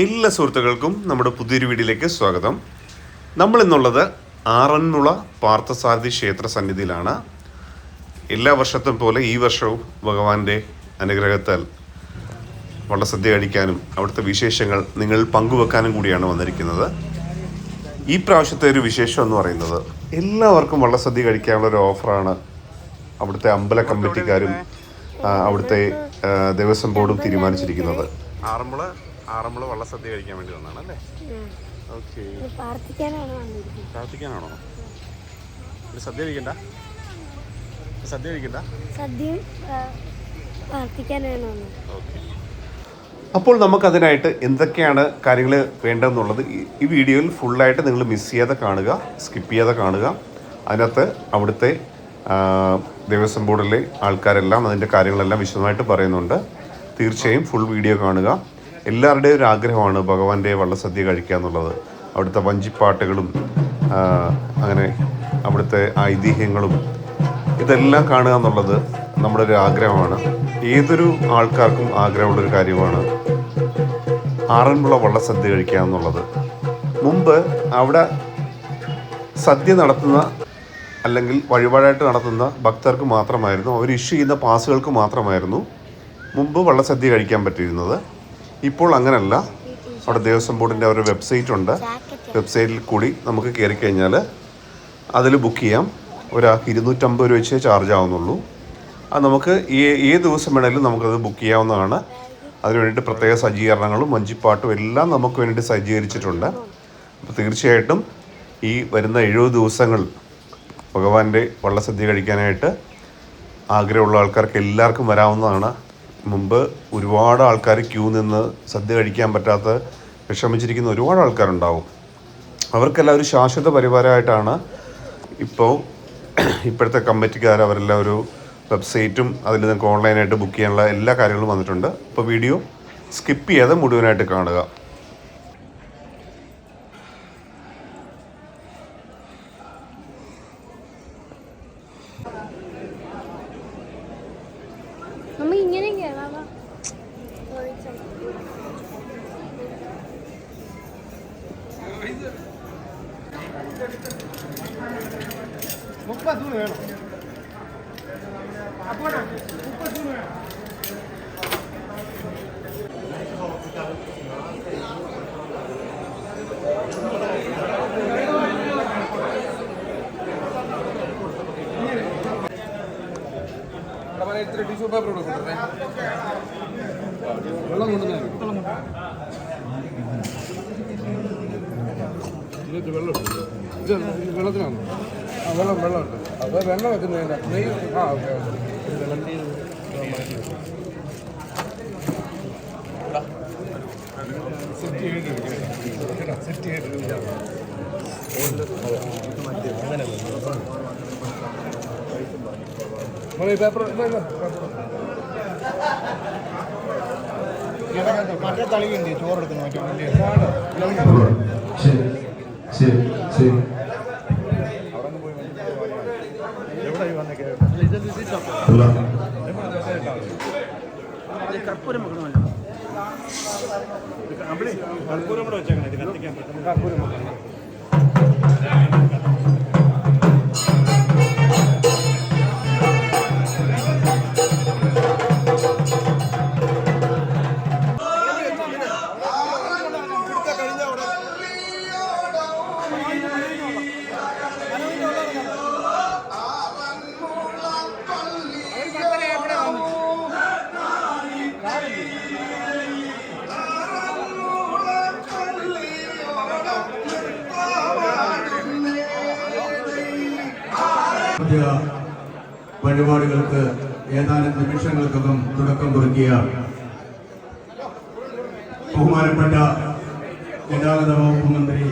എല്ലാ സുഹൃത്തുക്കൾക്കും നമ്മുടെ പുതിയൊരു വീഡിയോയിലേക്ക് സ്വാഗതം. നമ്മൾ ഇന്നുള്ളത് ആറന്മുള പാർത്ഥസാരഥി ക്ഷേത്ര സന്നിധിയിലാണ്. എല്ലാ വർഷത്തും പോലെ ഈ വർഷവും ഭഗവാന്റെ അനുഗ്രഹത്താൽ വള്ളസദ്യ കഴിക്കാനും അവിടുത്തെ വിശേഷങ്ങൾ നിങ്ങൾ പങ്കുവെക്കാനും കൂടിയാണ് വന്നിരിക്കുന്നത്. ഈ പ്രാവശ്യത്തെ ഒരു വിശേഷം എന്ന് പറയുന്നത് എല്ലാവർക്കും വള്ളസദ്യ കഴിക്കാനുള്ള ഒരു ഓഫറാണ് അവിടുത്തെ അമ്പല കമ്മിറ്റിക്കാരും അവിടുത്തെ ദേവസ്വം ബോർഡും തീരുമാനിച്ചിരിക്കുന്നത്. ആറന്മുള ആറന്മുള വള്ളസദ്യ കഴിക്കാൻ വേണ്ടി വന്നാണ് അല്ലേ? ഓക്കെ ഇത് പ്രാർത്ഥിക്കാനാണ് ഒരു സദ്യ കഴിക്കണ്ട? സദ്യ കഴിക്കണ്ട? സദ്യ പ്രാർത്ഥിക്കാനാണ് ഓക്കെ അപ്പോൾ നമുക്കതിനായിട്ട് എന്തൊക്കെയാണ് കാര്യങ്ങൾ വേണ്ടതെന്നുള്ളത് ഈ- വീഡിയോയിൽ ഫുള്ളായിട്ട് നിങ്ങൾ മിസ് ചെയ്യാതെ കാണുക സ്കിപ്പ് ചെയ്യാതെ കാണുക. അതിനകത്ത് അവിടുത്തെ ദേവസ്വം ബോർഡിലെ ആൾക്കാരെല്ലാം അതിന്റെ കാര്യങ്ങളെല്ലാം വിശദമായിട്ട് പറയുന്നുണ്ട്. തീർച്ചയായും ഫുൾ വീഡിയോ കാണുക. എല്ലാവരുടെയും ഒരു ആഗ്രഹമാണ് ഭഗവാന്റെ വള്ളസദ്യ കഴിക്കുക എന്നുള്ളത്. അവിടുത്തെ വഞ്ചിപ്പാട്ടുകളും അങ്ങനെ അവിടുത്തെ ഐതിഹ്യങ്ങളും ഇതെല്ലാം കാണുക എന്നുള്ളത് നമ്മുടെ ഒരു ആഗ്രഹമാണ്. ഏതൊരു ആൾക്കാർക്കും ആഗ്രഹമുള്ളൊരു കാര്യമാണ് ആറന്മുള വള്ളസദ്യ കഴിക്കുക എന്നുള്ളത്. മുമ്പ് അവിടെ സദ്യ നടത്തുന്ന അല്ലെങ്കിൽ വഴിപാടായിട്ട് നടത്തുന്ന ഭക്തർക്ക് മാത്രമായിരുന്നു അവർ ഇഷ്യൂ ചെയ്യുന്ന പാസുകൾക്ക് മാത്രമായിരുന്നു മുമ്പ് വള്ളസദ്യ കഴിക്കാൻ പറ്റിയിരുന്നത്. ഇപ്പോൾ അങ്ങനല്ല. അവിടെ ദേവസ്വം ബോർഡിന്റെ ഒരു വെബ്സൈറ്റ് ഉണ്ട്. വെബ്സൈറ്റിൽ കൂടി നമുക്ക് കയറി കഴിഞ്ഞാൽ അതിൽ ബുക്ക് ചെയ്യാം. ഒരാൾക്ക് ഇരുന്നൂറ്റമ്പത് രൂപ വെച്ചേ ചാർജ് ആവുന്നുള്ളൂ. അത് നമുക്ക് ഏത് ദിവസം വേണമെങ്കിലും നമുക്കത് ബുക്ക് ചെയ്യാവുന്നതാണ്. അതിന് വേണ്ടിയിട്ട് പ്രത്യേക സജ്ജീകരണങ്ങളും മഞ്ചിപ്പാട്ടും എല്ലാം നമുക്ക് വേണ്ടിയിട്ട് സജ്ജീകരിച്ചിട്ടുണ്ട്. അപ്പോൾ തീർച്ചയായിട്ടും ഈ വരുന്ന എഴുപത് ദിവസങ്ങൾ ഭഗവാന്റെ വള്ളസദ്യ കഴിക്കാനായിട്ട് ആഗ്രഹമുള്ള ആൾക്കാർക്ക് എല്ലാവർക്കും വരാവുന്നതാണ്. മുമ്പ് ഒരുപാട് ആൾക്കാർ ക്യൂ നിന്ന് സദ്യ കഴിക്കാൻ പറ്റാത്ത വിഷമിച്ചിരിക്കുന്ന ഒരുപാട് ആൾക്കാരുണ്ടാവും. അവർക്കെല്ലാം ഒരു ശാശ്വത പരിഹാരമായിട്ടാണ് ഇപ്പോൾ ഇപ്പോഴത്തെ കമ്മിറ്റിക്കാർ അവരെല്ലാം ഒരു വെബ്സൈറ്റും അതിൽ നിങ്ങൾക്ക് ഓൺലൈനായിട്ട് ബുക്ക് ചെയ്യാനുള്ള എല്ലാ കാര്യങ്ങളും വന്നിട്ടുണ്ട്. അപ്പോൾ വീഡിയോ സ്കിപ്പ് ചെയ്യാതെ മുഴുവനായിട്ട് കാണുക. ഇത്ര ടിഷ്യൂ പേപ്പർ ഇവിടെ കൊണ്ടുവരണേ. വെള്ളം കൊണ്ടുവന്നേ ഇതിനകത്ത് വെള്ളം? ഉണ്ട് ഇത് ഇത് വെള്ളത്തിനാണ്? വെള്ളം വെള്ളമുണ്ട്. അപ്പോൾ വെള്ളം വെക്കുന്നതിന്റെ നെയ്യ് ആ ഓക്കെ മോനെ പേപ്പർ മറ്റേ തളിയുണ്ട് ചോറ് എടുക്കുന്നു മറ്റേ ശരി ശരി ശരി. വന്നേക്കെ. അല്ല കർപ്പൂരം കൂടെ വെച്ചേക്കണം ഇത് കത്തിക്കാൻ പറ്റും പുതിയ വഴിപാടുകൾക്ക് ഏതാനും നിമിഷങ്ങൾക്കകം തുടക്കം കുറിക്കുക. ബഹുമാനപ്പെട്ട ഗതാഗത വകുപ്പ് മന്ത്രി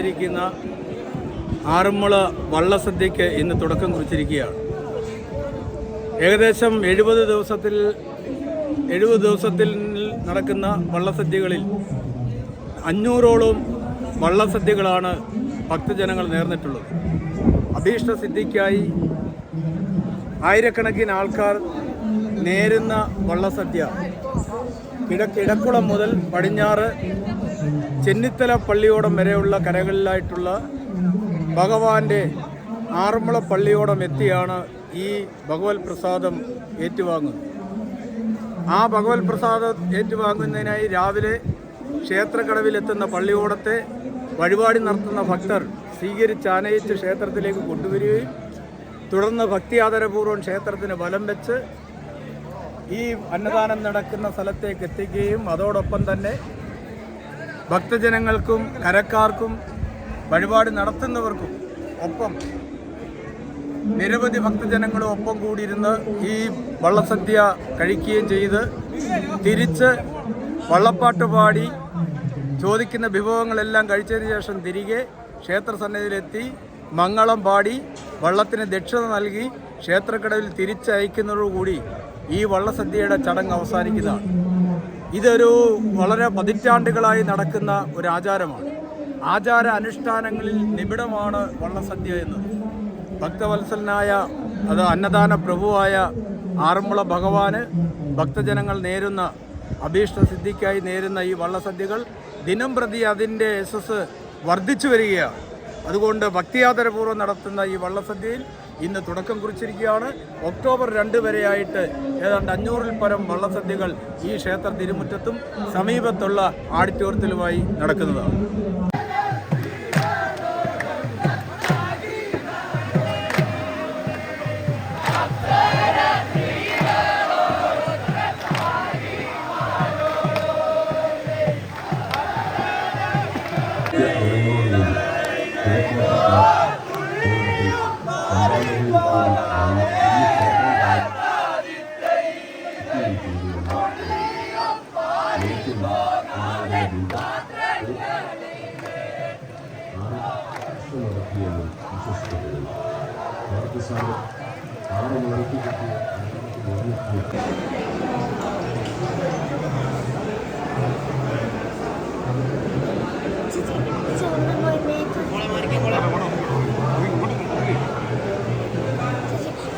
ആചരിക്കുന്ന ആറന്മുള വള്ളസദ്യക്ക് ഇന്ന് തുടക്കം കുറിച്ചിരിക്കുകയാണ്. ഏകദേശം എഴുപത് ദിവസത്തിൽ എഴുപത് ദിവസത്തിൽ നടക്കുന്ന വള്ളസദ്യകളിൽ അഞ്ഞൂറോളം വള്ളസദ്യകളാണ് ഭക്തജനങ്ങൾ നേർന്നിട്ടുള്ളത്. അഭീഷ്ട സിദ്ധിക്കായി ആയിരക്കണക്കിന് ആൾക്കാർ നേരുന്ന വള്ളസദ്യ. കിഴക്കിടക്കുളം മുതൽ പടിഞ്ഞാറ് ചെന്നിത്തല പള്ളിയോടം വരെയുള്ള കരകളിലായിട്ടുള്ള ഭഗവാന്റെ ആറന്മുള പള്ളിയോടം എത്തിയാണ് ഈ ഭഗവത് പ്രസാദം ഏറ്റുവാങ്ങുന്നത്. ആ ഭഗവത് പ്രസാദം ഏറ്റുവാങ്ങുന്നതിനായി രാവിലെ ക്ഷേത്രക്കടവിലെത്തുന്ന പള്ളിയോടത്തെ വഴിപാടി നടത്തുന്ന ഭക്തർ സ്വീകരിച്ച് ആനയിച്ച് ക്ഷേത്രത്തിലേക്ക് കൊണ്ടുവരികയും തുടർന്ന് ഭക്തിയാദരപൂർവം ക്ഷേത്രത്തിന് വലം വെച്ച് ഈ അന്നദാനം നടക്കുന്ന സ്ഥലത്തേക്ക് എത്തിക്കുകയും അതോടൊപ്പം തന്നെ ഭക്തജനങ്ങൾക്കും കരക്കാർക്കും വഴിപാട് നടത്തുന്നവർക്കും ഒപ്പം നിരവധി ഭക്തജനങ്ങളും ഒപ്പം കൂടിയിരുന്ന് ഈ വള്ളസദ്യ കഴിക്കുകയും ചെയ്ത് തിരിച്ച് വള്ളപ്പാട്ട് പാടി ചോദിക്കുന്ന വിഭവങ്ങളെല്ലാം കഴിച്ചതിന് ശേഷം തിരികെ ക്ഷേത്ര ക്ഷേത്രസന്നിധിയിലെത്തി മംഗളം പാടി വള്ളത്തിന് ദക്ഷിണ നൽകി ക്ഷേത്രക്കടവിൽ തിരിച്ചയക്കുന്നതോടുകൂടി ഈ വള്ളസദ്യയുടെ ചടങ്ങ് അവസാനിക്കുന്നതാണ്. ഇതൊരു വളരെ പതിറ്റാണ്ടുകളായി നടക്കുന്ന ഒരു ആചാരമാണ്. ആചാര അനുഷ്ഠാനങ്ങളിൽ നിബിഡമാണ് വള്ളസദ്യ എന്നത്. ഭക്തവത്സലനായ അത് അന്നദാന പ്രഭുവായ ആറന്മുള ഭഗവാന് ഭക്തജനങ്ങൾ നേരുന്ന അഭീഷ്ട സിദ്ധിക്കായി നേരുന്ന ഈ വള്ളസദ്യകൾ ദിനം പ്രതി അതിന്റെ യശസ് വർദ്ധിച്ചു വരികയാണ്. അതുകൊണ്ട് ഭക്തിയാദരപൂർവം നടത്തുന്ന ഈ വള്ളസദ്യയിൽ ഇന്ന് തുടക്കം കുറിച്ചിരിക്കുകയാണ്. ഒക്ടോബർ രണ്ട് വരെയായിട്ട് ഏതാണ്ട് അഞ്ഞൂറിൽ പരം വള്ളസദ്യകൾ ഈ ക്ഷേത്ര തിരുമുറ്റത്തും സമീപത്തുള്ള ആഡിറ്റോറിയത്തിലുമായി നടക്കുന്നതാണ്. നടത്തിയാണ് വിശ്വസിക്കുന്നത് പാകിസ്ഥാന് ആറ് മണിക്ക് കിട്ടിയ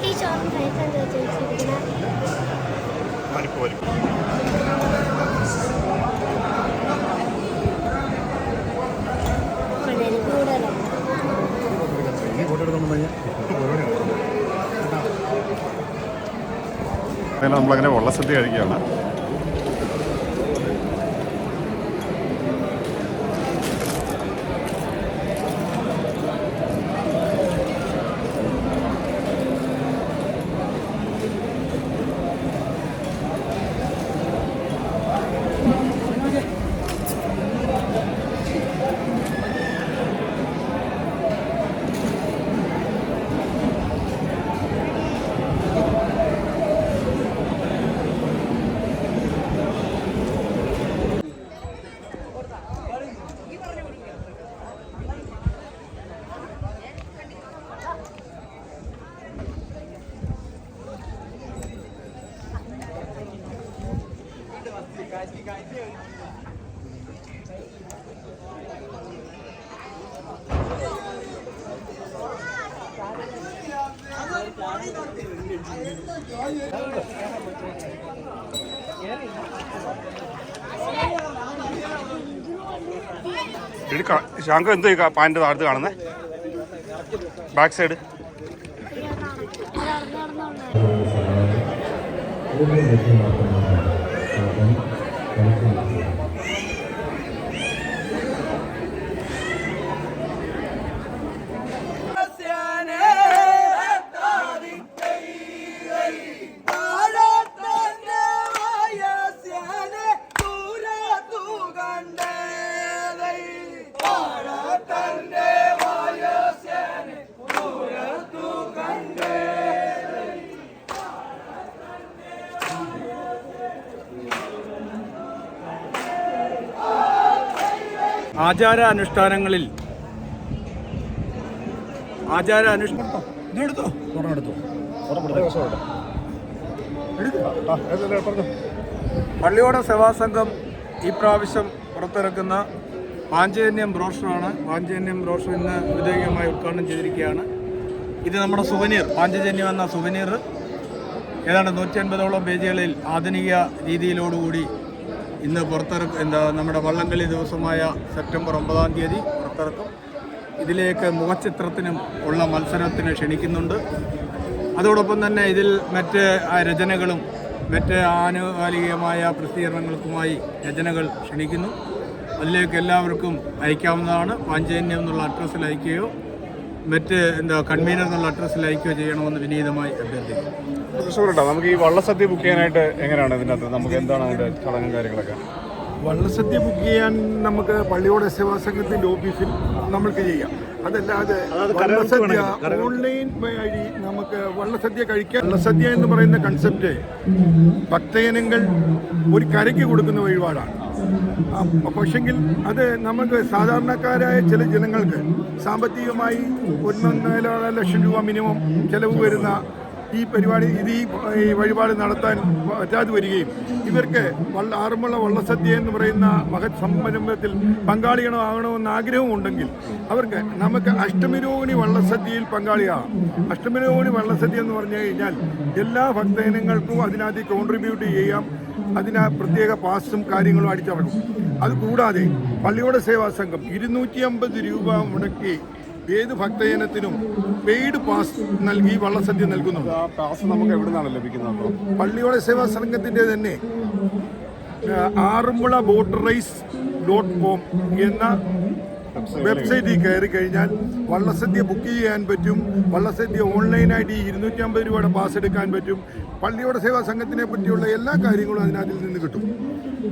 ഈ ചോറും കഴിക്കാൻ ചോദിച്ചിരിക്കുന്ന അങ്ങനെ നമ്മളങ്ങനെ വള്ളസദ്യ കഴിക്കുകയാണ്. ശാങ്ക എന്തോ പാന്റെ താഴത്ത് കാണുന്നേ? ബാക്ക് സൈഡ് നടന്നുകൊണ്ടാണ് ആചാര അനുഷ്ഠാനങ്ങളിൽ ആചാര അനുഷ്ഠാനം ഇതെടുത്തോ എടുത്തോ. പള്ളിയോട സേവാസംഘം ഈ പ്രാവശ്യം പുറത്തിറക്കുന്ന പാഞ്ചജന്യം ബ്രോഷറാണ്. പാഞ്ചജന്യം ബ്രോഷർ ഇന്ന് ഔദ്യോഗികമായി ഉദ്ഘാടനം ചെയ്തിരിക്കുകയാണ്. ഇത് നമ്മുടെ സുവനീർ പാഞ്ചജന്യം എന്ന സുവനീർ. ഏതാണ്ട് നൂറ്റി അൻപതോളം പേജുകളിൽ ആധുനിക രീതിയിലോടുകൂടി ഇന്ന് പുറത്തിറക്കും എന്താ നമ്മുടെ വള്ളംകളി ദിവസമായ സെപ്റ്റംബർ ഒമ്പതാം തീയതി പുറത്തിറക്കും. ഇതിലേക്ക് മുഖചിത്രത്തിനും ഉള്ള മത്സരത്തിന് ക്ഷണിക്കുന്നുണ്ട്. അതോടൊപ്പം തന്നെ ഇതിൽ മറ്റ് രചനകളും മറ്റ് ആനുകാലികമായ പ്രസിദ്ധീകരണങ്ങൾക്കുമായി രചനകൾ ക്ഷണിക്കുന്നു. അതിലേക്ക് എല്ലാവർക്കും അയക്കാവുന്നതാണ്. പാഞ്ചേന്യം എന്നുള്ള അഡ്രസ്സിൽ അയക്കുകയോ മറ്റ് എന്താ കൺവീനർ എന്നുള്ള അഡ്രസ്സിൽ അയക്കുകയോ ചെയ്യണമെന്ന് വിനീതമായി അഭ്യർത്ഥിക്കുന്നു. നമുക്ക് ഈ വള്ളസദ്യ ബുക്ക് ചെയ്യാനായിട്ട് എങ്ങനെയാണ് ഇതിനകത്ത്? നമുക്ക് എന്താണ് അതിന്റെ ചടങ്ങും കാര്യങ്ങളൊക്കെ? വള്ളസദ്യ ബുക്ക് ചെയ്യാൻ നമുക്ക് പള്ളിയോടെ സേവാ സംഘത്തിന്റെ ഓഫീസിൽ നമ്മൾക്ക് ചെയ്യാം. അതല്ലാതെ വള്ളസദ്യ ഓൺലൈൻ വഴി നമുക്ക് വള്ളസദ്യ കഴിക്കാൻ വള്ളസദ്യ എന്ന് പറയുന്ന കൺസെപ്റ്റ് ഭക്തജനങ്ങൾ ഒരു കരയ്ക്ക് കൊടുക്കുന്ന വഴിപാടാണ്. പക്ഷെങ്കിൽ അത് നമുക്ക് സാധാരണക്കാരായ ചില ജനങ്ങൾക്ക് സാമ്പത്തികമായി ഒന്നൊന്നര ലക്ഷം രൂപ മിനിമം ചെലവ് വരുന്ന ഈ പരിപാടി ഇത് ഈ വഴിപാട് നടത്താൻ പറ്റാതെ വരികയും ഇവർക്ക് വള്ള ആറന്മുള വള്ളസദ്യ എന്ന് പറയുന്ന മഹത് സംരംഭത്തിൽ പങ്കാളികളോ ആകണമെന്ന് ആഗ്രഹവും ഉണ്ടെങ്കിൽ അവർക്ക് നമുക്ക് അഷ്ടമിരോഹിണി വള്ളസദ്യയിൽ പങ്കാളിയാകാം. അഷ്ടമിരോഹിണി വള്ളസദ്യ എന്ന് പറഞ്ഞു കഴിഞ്ഞാൽ എല്ലാ ഭക്തജനങ്ങൾക്കും അതിനകത്ത് കോൺട്രിബ്യൂട്ട് ചെയ്യാം. അതിന് പ്രത്യേക പാസും കാര്യങ്ങളും അടിച്ചടക്കും അതുകൂടാതെ പള്ളിയോട് സേവാ സംഘം ഇരുന്നൂറ്റി അമ്പത് രൂപ മുടക്കി ഏത് ഭക്തജനത്തിനും പെയ്ഡ് പാസ് നൽകി വള്ളസദ്യ നൽകുന്നുണ്ട്. ആ പാസ് നമുക്ക് എവിടെ നിന്നാണ് ലഭിക്കുന്നത് പള്ളിയോടെ സേവാ സംഘത്തിന്റെ തന്നെ Aranmula boat race dot com എന്ന വെബ്സൈറ്റിൽ കയറി കഴിഞ്ഞാൽ വള്ളസദ്യ ബുക്ക് ചെയ്യാൻ പറ്റും. വള്ളസദ്യ ഓൺലൈനായിട്ട് ഈ ഇരുന്നൂറ്റി അമ്പത് രൂപയുടെ പാസ് എടുക്കാൻ പറ്റും. പള്ളിയോടെ സേവാ സംഘത്തിനെ പറ്റിയുള്ള എല്ലാ കാര്യങ്ങളും അതിനകത്തിൽ നിന്ന് കിട്ടും.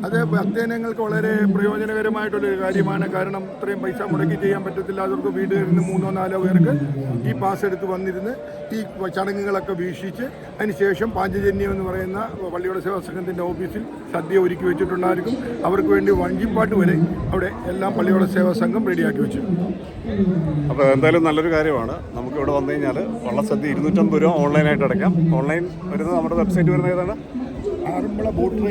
അത് ഭക്തജനങ്ങൾക്ക് വളരെ പ്രയോജനകരമായിട്ടുള്ളൊരു കാര്യമാണ്. കാരണം ഇത്രയും പൈസ മുടക്കി ചെയ്യാൻ പറ്റത്തില്ല. അവർക്ക് വീടുകളിൽ മൂന്നോ നാലോ പേർക്ക് ഈ പാസ് എടുത്ത് വന്നിരുന്ന് ഈ ചടങ്ങുകളൊക്കെ വീക്ഷിച്ച് അതിനുശേഷം പാഞ്ചജന്യം എന്ന് പറയുന്ന പള്ളിയുടെ സേവാ സംഘത്തിന്റെ ഓഫീസിൽ സദ്യ ഒരുക്കി വെച്ചിട്ടുണ്ടായിരിക്കും. അവർക്ക് വേണ്ടി വഞ്ചിപ്പാട്ട് വരെ അവിടെ എല്ലാം പള്ളിയുടെ സേവാ സംഘം റെഡിയാക്കി വെച്ചു. അപ്പോൾ എന്തായാലും നല്ലൊരു കാര്യമാണ്. നമുക്ക് ഇവിടെ വന്നു കഴിഞ്ഞാൽ വള്ളസദ്യ ഇരുന്നൂറ്റമ്പത് രൂപ ഓൺലൈനായിട്ട് അടയ്ക്കാം. ഓൺലൈൻ വരുന്നത് നമ്മുടെ വെബ്സൈറ്റ് വരുന്ന ഏതാണ്? Aranmula boat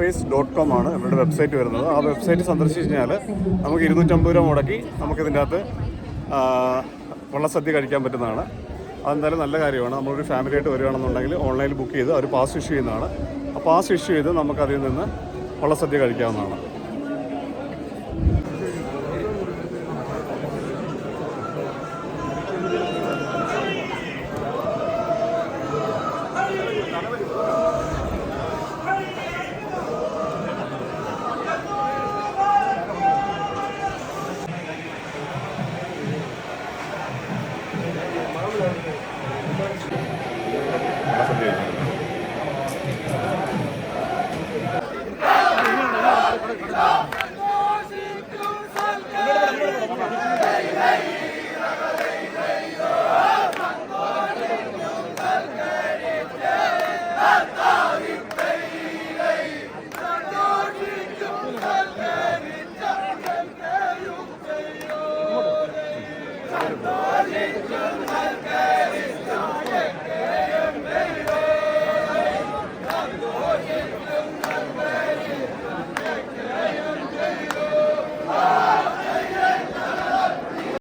race dot com. ആ ആണ് നമ്മുടെ വെബ്സൈറ്റ് വരുന്നത്. ആ വെബ്സൈറ്റ് സന്ദർശിച്ച് കഴിഞ്ഞാൽ നമുക്ക് ഇരുന്നൂറ്റമ്പത് രൂപ മുടക്കി നമുക്കിതിന്റെ അകത്ത് ആ, വള്ളസദ്യ കഴിക്കാൻ പറ്റുന്നതാണ്. അതെന്തായാലും നല്ല കാര്യമാണ്. നമ്മളൊരു ഫാമിലി ആയിട്ട് വരികയാണെന്നുണ്ടെങ്കിൽ ഓൺലൈനിൽ ബുക്ക് ചെയ്ത് അവർ പാസ് ഇഷ്യൂ ചെയ്യുന്നതാണ്. ആ പാസ് ഇഷ്യൂ ചെയ്ത് നമുക്കതിൽ നിന്ന് വള്ളസദ്യ കഴിക്കാവുന്നതാണ്.